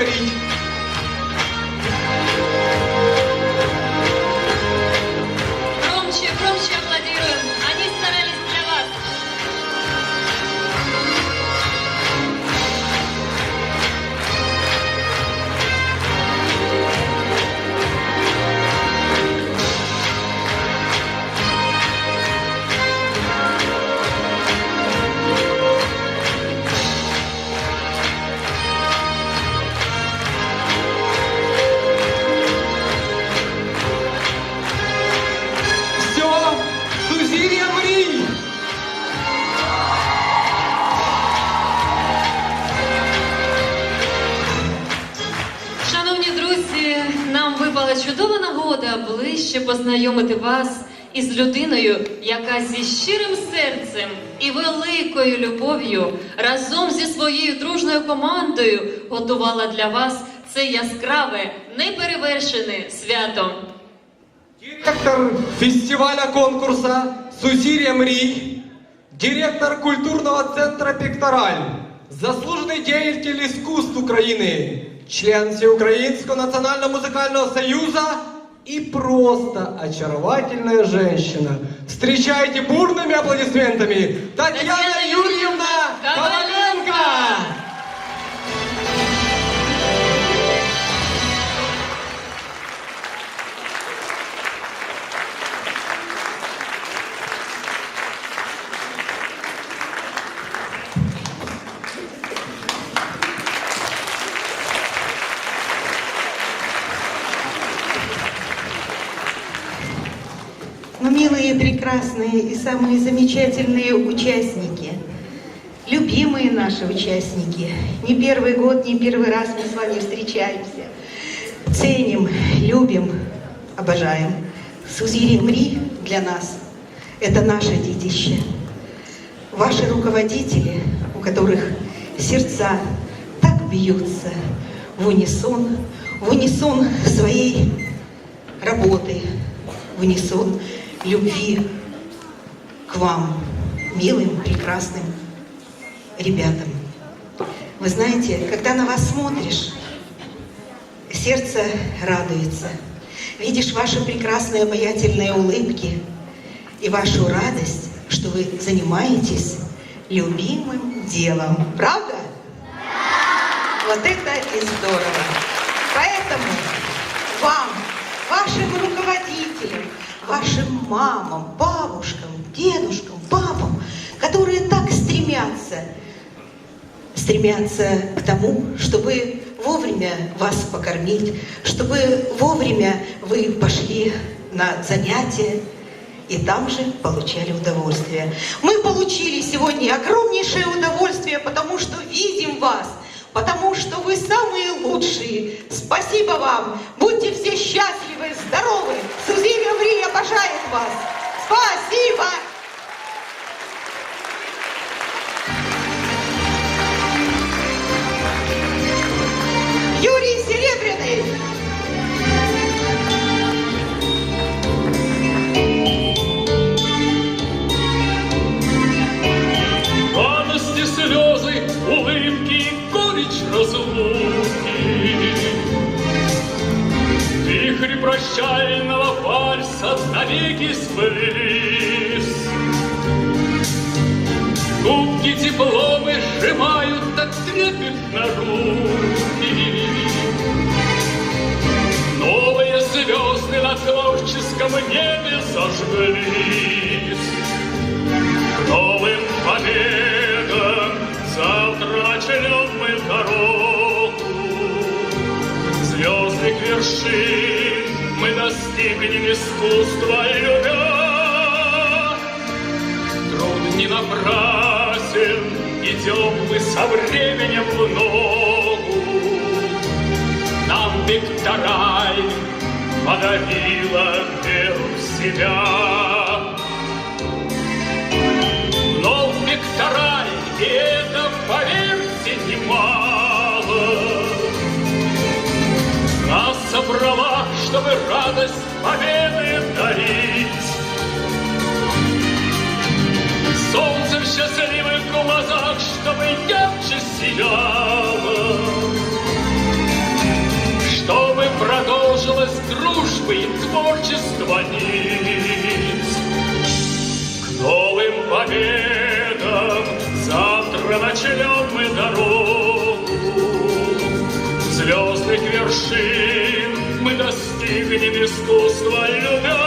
Pequeño. ближче познайомити вас із людиною, яка зі щирим серцем і великою любов'ю разом зі своєю дружною командою готувала для вас це яскраве, неперевершене свято. Директор фестиваля конкурса «Сузір'я мрій», директор культурного центра «Пектораль», заслуженный деятель искусств Украины, член Всеукраинского национального музыкального союза И просто очаровательная женщина. Встречайте бурными аплодисментами Татьяна Юрьевна Коваленко! Милые, прекрасные и самые замечательные участники, любимые наши участники. Не первый год, не первый раз мы с вами встречаемся. Ценим, любим, обожаем. Сузири Мри для нас – это наше детище. Ваши руководители, у которых сердца так бьются в унисон, в унисон своей работы, в унисон любви к вам, милым, прекрасным ребятам. Вы знаете, когда на вас смотришь, сердце радуется. Видишь ваши прекрасные обаятельные улыбки и вашу радость, что вы занимаетесь любимым делом. Правда? Вот это и здорово. Поэтому вам, вашим руководителям, вашим мамам, бабушкам, дедушкам, папам, которые так стремятся, стремятся к тому, чтобы вовремя вас покормить, чтобы вовремя вы пошли на занятия и там же получали удовольствие. Мы получили сегодня огромнейшее удовольствие, потому что видим вас, потому что вы самые лучшие. Спасибо вам. Будьте все счастливы, здоровы. Сузимия Мри обожает вас. Спасибо. Юрий Вихри прощального вальса навеки сплелись. Губки дипломы сжимают так трепетно руки. Новые звезды на творческом небе зажглись новым победам вершин мы достигнем искусства любя. Труд не напрасен, идем мы со временем в ногу. Нам Виктораль подарила веру в себя чтобы радость победы дарить. Солнце в счастливых глазах, чтобы ярче сияло. дружбы и творчества ниц. К новым победам завтра начнем мы дорогу. Звездных вершин достигнем искусства любя.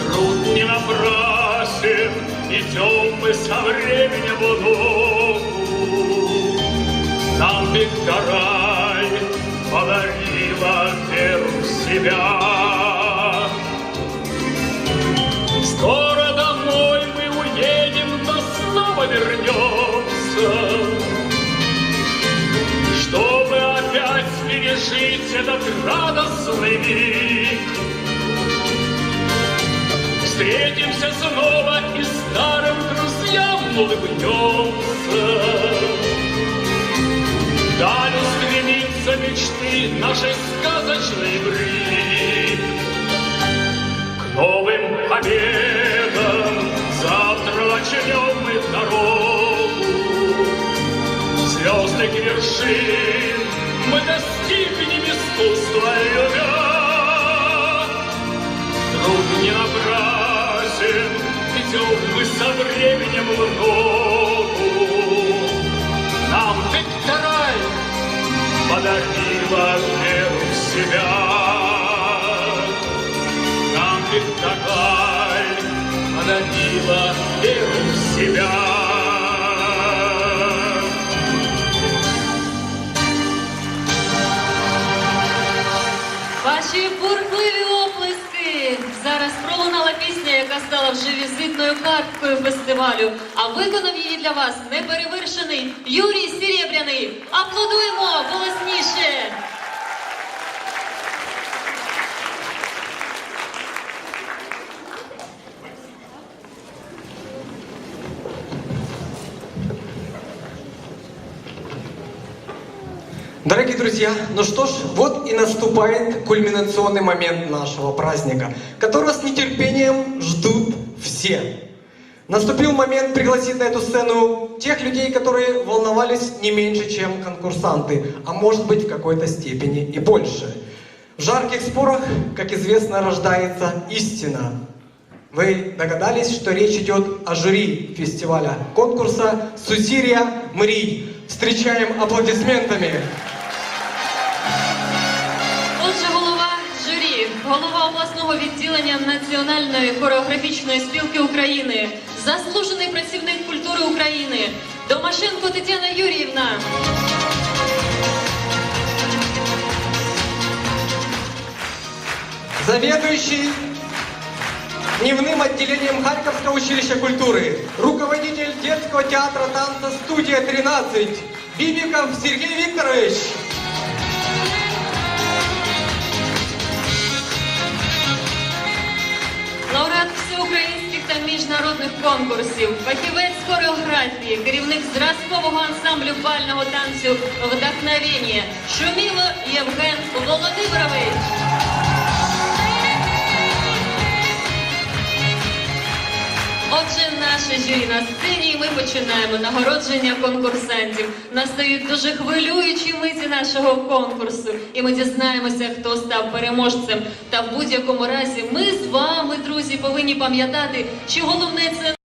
Труд не напрасен, идем мы со временем в ногу. Нам Викторай подарила веру в себя. Радостный миг. Встретимся снова и старым друзьям улыбнемся. Даль устремится мечты нашей сказочной брик. К новым победам завтра начнем мы дорогу. Звездных вершин мы достигнем искусства любя. Труд не напрасен, идем мы со временем в ногу. Нам Викторай подарила веру в себя. Нам Викторай подарила веру в себя. Ваші бурхливі оплески! Зараз пролунала пісня, яка стала вже візитною карткою фестивалю. А виконав її для вас неперевершений Юрій Серебряний. Аплодуємо голосніше! Дорогие друзья, ну что ж, вот и наступает кульминационный момент нашего праздника, которого с нетерпением ждут все. Наступил момент пригласить на эту сцену тех людей, которые волновались не меньше, чем конкурсанты, а может быть в какой-то степени и больше. В жарких спорах, как известно, рождается истина. Вы догадались, что речь идет о жюри фестиваля конкурса «Сузирья Мрий». Встречаем аплодисментами. Отже, голова журі, голова обласного відділення Національної хореографічної спілки України, заслужений працівник культури України, Домашенко Тетяна Юріївна. заведующий дневным отделением Харьковского училища культуры, руководитель детского театра танца «Студия 13» Бибиков Сергей Викторович. Міжнародних конкурсів, фахівець хореографії, керівник зразкового ансамблю бального танцю «Вдохновення» Шуміло Євген Володимирович. Наше журі на сцені, і ми починаємо нагородження конкурсантів. Настають дуже хвилюючі миті нашого конкурсу, і ми дізнаємося, хто став переможцем. Та в будь-якому разі ми з вами, друзі, повинні пам'ятати, що головне це